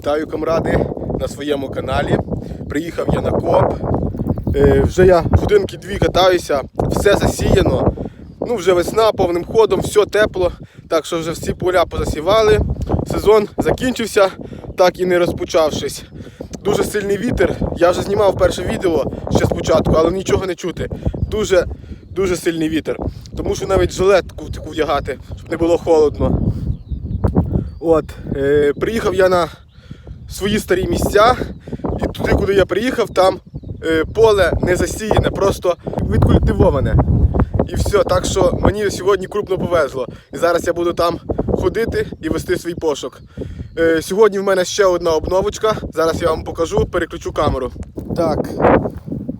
Вітаю камради на своєму каналі. Приїхав я на коп. Е, вже я годинки дві катаюся, все засіяно. Ну, вже весна повним ходом, все тепло. Так що вже всі поля позасівали. Сезон закінчився, так і не розпочавшись. Дуже сильний вітер. Я вже знімав перше відео ще спочатку, але нічого не чути. Дуже, дуже сильний вітер. Тому що навіть жилетку таку вдягати, щоб не було холодно. От, е, приїхав я на свої старі місця, і туди, куди я приїхав, там е, поле не засіяне, просто відкультивоване. І все, так що мені сьогодні крупно повезло. І зараз я буду там ходити і вести свій пошук. Е, сьогодні в мене ще одна обновочка. Зараз я вам покажу, переключу камеру. Так,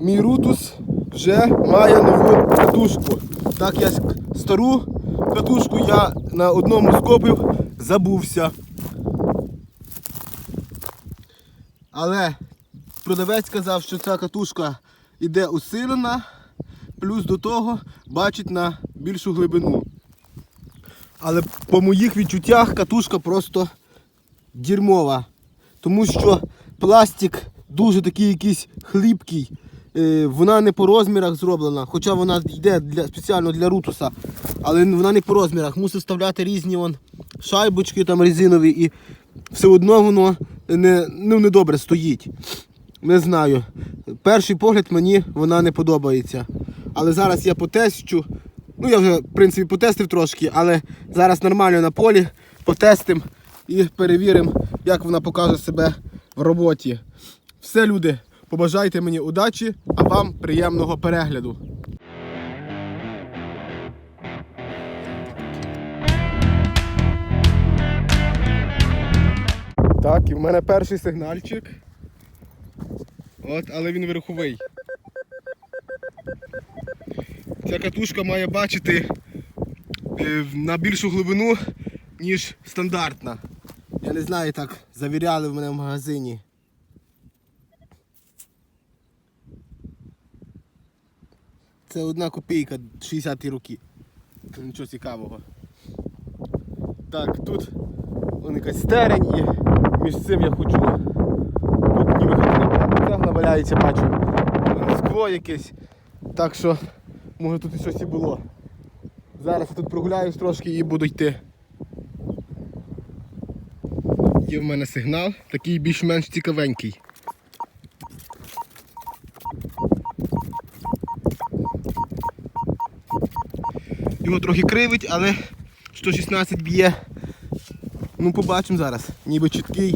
мій рутус вже має нову катушку. Так я стару катушку я на одному скопив, забувся. Але продавець сказав, що ця катушка іде усилена, плюс до того бачить на більшу глибину. Але по моїх відчуттях катушка просто дерьмова. Тому що пластик дуже такий якийсь хлипкий. Е, Вона не по розмірах зроблена, хоча вона йде для, спеціально для рутуса, але вона не по розмірах. Мусив вставляти різні вон, шайбочки там резинові і все одно воно не, ну, не добре стоїть. Не знаю. Перший погляд мені вона не подобається. Але зараз я потестю. Ну я вже в принципі потестив трошки, але зараз нормально на полі потестим і перевіримо, як вона покаже себе в роботі. Все, люди, побажайте мені удачі, а вам приємного перегляду. Так, і в мене перший сигнальчик. От, але він верховий. Ця катушка має бачити е, на більшу глибину, ніж стандартна. Я не знаю, так завіряли в мене в магазині. Це одна копійка 60-ті роки. Нічого цікавого. Так, тут вон якась стерень і між цим я хочу. Тут ніби цегла валяється, бачу. Скло якесь. Так що, може тут і щось і було. Зараз я тут прогуляюсь трошки і буду йти. Є в мене сигнал, такий більш-менш цікавенький. Його трохи кривить, але 116 б'є. Ну побачимо зараз. Ніби чіткий.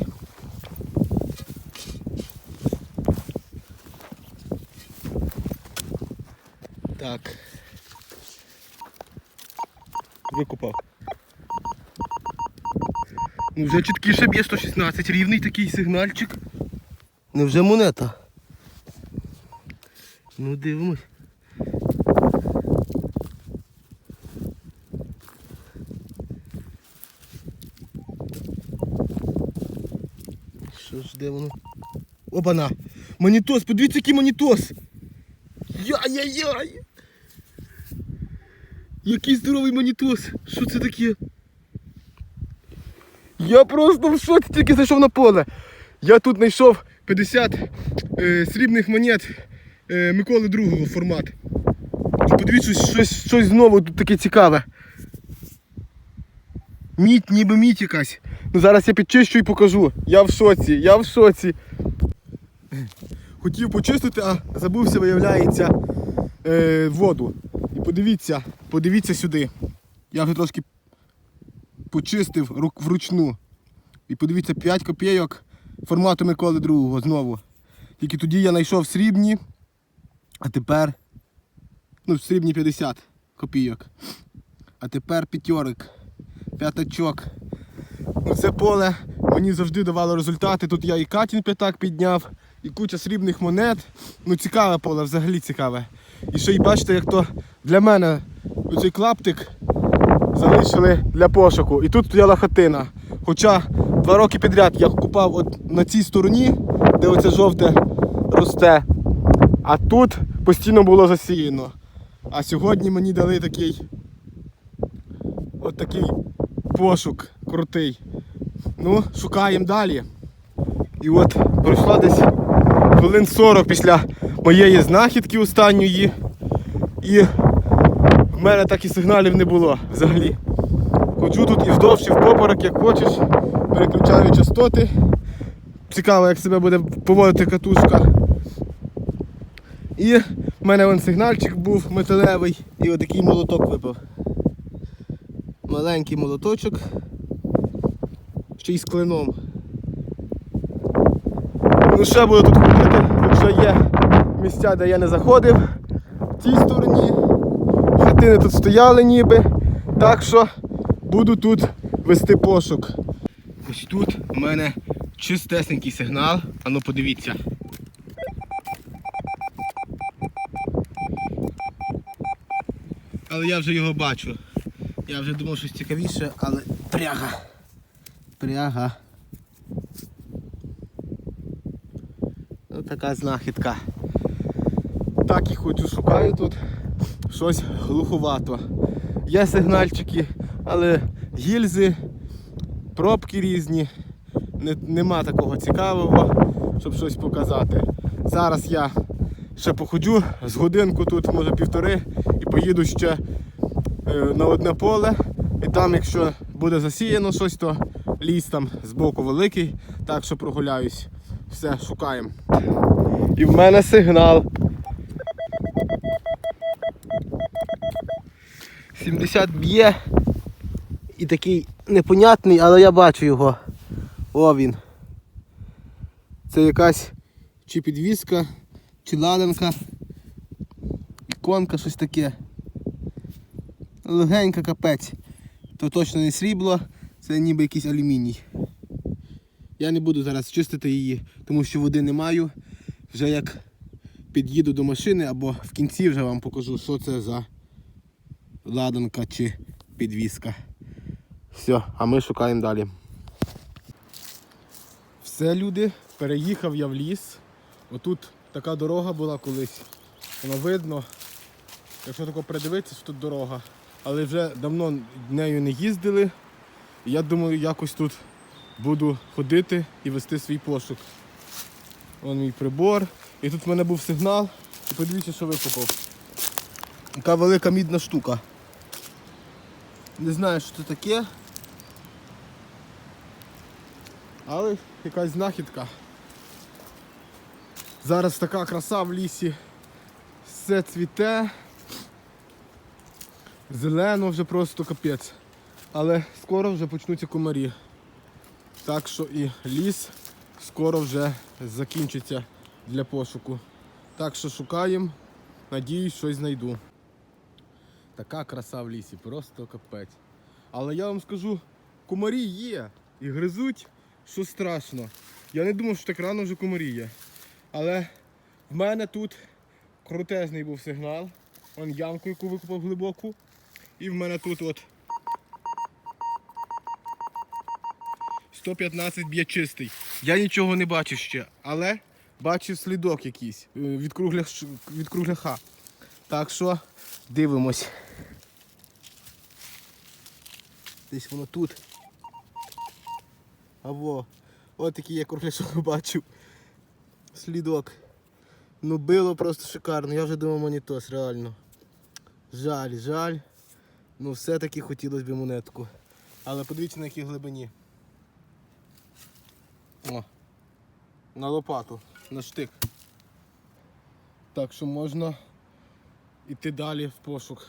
Так. Викупав. Ну вже чіткіше б'є 116, рівний такий сигнальчик. Невже монета? Ну дивимось. Що ж де воно? Опана! Монітос, подивіться, який монітос! Яй-яй-яй! Який здоровий монітос! Що це таке? Я просто в шоці тільки зайшов на поле. Я тут знайшов 50 е, срібних монет е, Миколи II формат. Подивіться, щось, щось знову тут таке цікаве. Мідь, ніби мідь якась. Ну зараз я підчищу і покажу. Я в шоці, я в шоці. Хотів почистити, а забувся, виявляється, е, воду. І подивіться, подивіться сюди. Я вже трошки почистив вручну. І подивіться 5 копійок формату Миколи II знову. Тільки тоді я знайшов срібні, а тепер ну, срібні 50 копійок. А тепер п'ятьорик, п'ятачок. Це поле мені завжди давало результати. Тут я і Катін п'ятак підняв, і куча срібних монет. Ну цікаве поле, взагалі цікаве. І ще й бачите, як то для мене оцей клаптик залишили для пошуку. І тут стояла хатина. Хоча два роки підряд я купав от на цій стороні, де оце жовте росте. А тут постійно було засіяно. А сьогодні мені дали такий от такий пошук крутий. Ну, шукаємо далі. І от пройшло десь хвилин 40 після моєї знахідки останньої. І в мене так і сигналів не було взагалі. Ходжу тут і вдовж, і впоперек, як хочеш, переключаю частоти. Цікаво, як себе буде поводити катушка. І в мене вон сигнальчик був металевий і отакий молоток випав. Маленький молоточок. Ще й з клином. Ну ще буду тут ходити, ще є місця, де я не заходив. В цій стороні. Хатини тут стояли ніби. Так що буду тут вести пошук. Ось тут у мене чистесенький сигнал. Ану подивіться. Але я вже його бачу. Я вже думав щось цікавіше, але пряга. Пряга. Ось така знахідка. Так і хочу, шукаю тут щось глуховато. Є сигнальчики, але гільзи, пробки різні. Не, нема такого цікавого, щоб щось показати. Зараз я ще походжу з годинку тут, може півтори, і поїду ще на одне поле. І там, якщо буде засіяно щось, то ліс там збоку великий, так що прогуляюсь. Все, шукаємо. І в мене сигнал. 70 б'є. І такий непонятний, але я бачу його. О він. Це якась чи підвіска, чи ладанка, іконка, щось таке. Легенька капець. То точно не срібло, це ніби якийсь алюміній. Я не буду зараз чистити її, тому що води не маю. Вже як під'їду до машини або в кінці вже вам покажу, що це за ладанка чи підвіска. Все, а ми шукаємо далі. Все, люди, переїхав я в ліс. Отут така дорога була колись. Воно видно. Якщо тако придивитися, що тут дорога. Але вже давно нею не їздили. І Я думаю, якось тут буду ходити і вести свій пошук. Вон мій прибор. І тут в мене був сигнал. І подивіться, що викопав. Яка велика мідна штука. Не знаю, що це таке. Але якась знахідка. Зараз така краса в лісі. Все цвіте. Зелено вже просто капець. Але скоро вже почнуться комарі. Так що і ліс скоро вже закінчиться для пошуку. Так що шукаємо. Надіюсь, щось знайду. Така краса в лісі, просто капець. Але я вам скажу, комарі є і гризуть, що страшно. Я не думав, що так рано вже комарі є. Але в мене тут крутезний був сигнал. Вон ямку, яку викопав глибоку. І в мене тут от 115 б'є чистий. Я нічого не бачу ще, але бачу слідок якийсь е, від, кругляш... від кругляха. Так що дивимось. Десь воно тут. Аво. От такий я кругляшок бачу. Слідок. Ну било просто шикарно. Я вже думав монітос, реально. Жаль, жаль. Ну все-таки хотілося б монетку. Але подивіться на якій глибині. О, на лопату, на штик. Так що можна йти далі в пошук.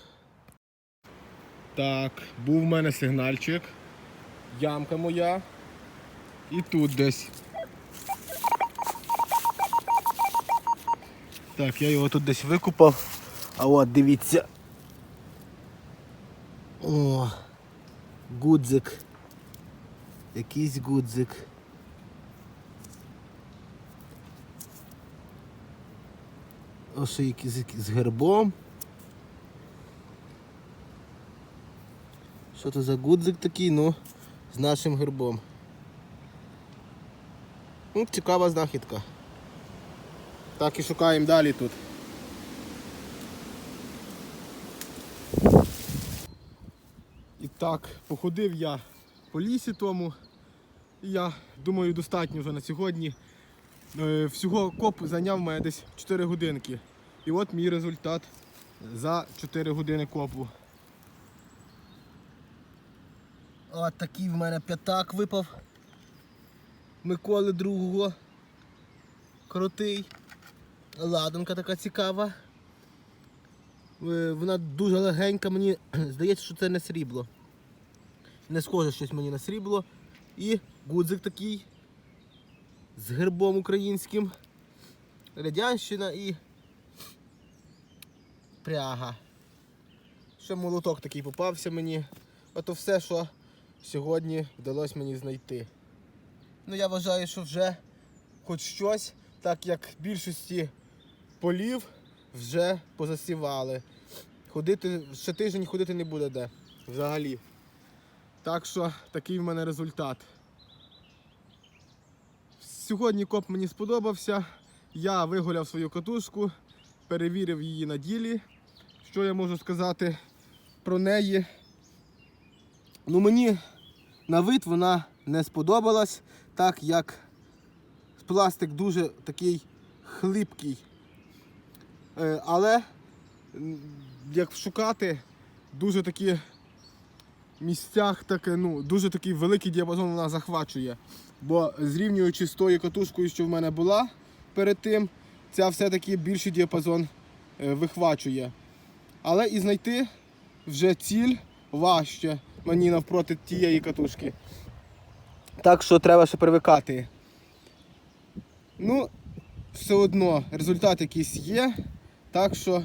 Так, був в мене сигнальчик. Ямка моя. І тут десь. Так, я його тут десь викупав. А от дивіться. О, гудзик. Якийсь гудзик. Ось якийсь з гербом. Що це за гудзик такий, ну, з нашим гербом. Ну, цікава знахідка. Так і шукаємо далі тут. Так, походив я по лісі тому Я думаю, достатньо вже на сьогодні. Е, Всього коп зайняв мене десь 4 годинки. І от мій результат за 4 години копу. От такий в мене п'ятак випав. Миколи другого. Крутий. Ладанка така цікава. Е, Вона дуже легенька, мені здається, що це не срібло. Не схоже щось мені на срібло. І гудзик такий з гербом українським. Радянщина і пряга. Ще молоток такий попався мені. Ото все, що сьогодні вдалося мені знайти. Ну я вважаю, що вже хоч щось, так як більшості полів вже позасівали. Ходити, ще тиждень ходити не буде де взагалі. Так що такий в мене результат. Сьогодні коп мені сподобався. Я вигуляв свою катушку, перевірив її на ділі. Що я можу сказати про неї? Ну мені на вид вона не сподобалась, так як пластик дуже такий хлипкий. Е, Але як шукати дуже такі місцях, таке, ну, дуже такий великий діапазон вона захвачує. Бо зрівнюючи з тою катушкою, що в мене була перед тим, ця все-таки більший діапазон е, вихвачує. Але і знайти вже ціль важче мені навпроти тієї катушки. Так що треба ще привикати. Ну, все одно результат якийсь є. Так що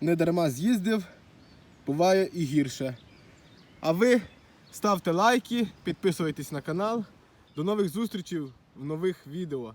не дарма з'їздив, буває і гірше. А ви ставте лайки, підписуйтесь на канал. До нових зустрічей в нових відео.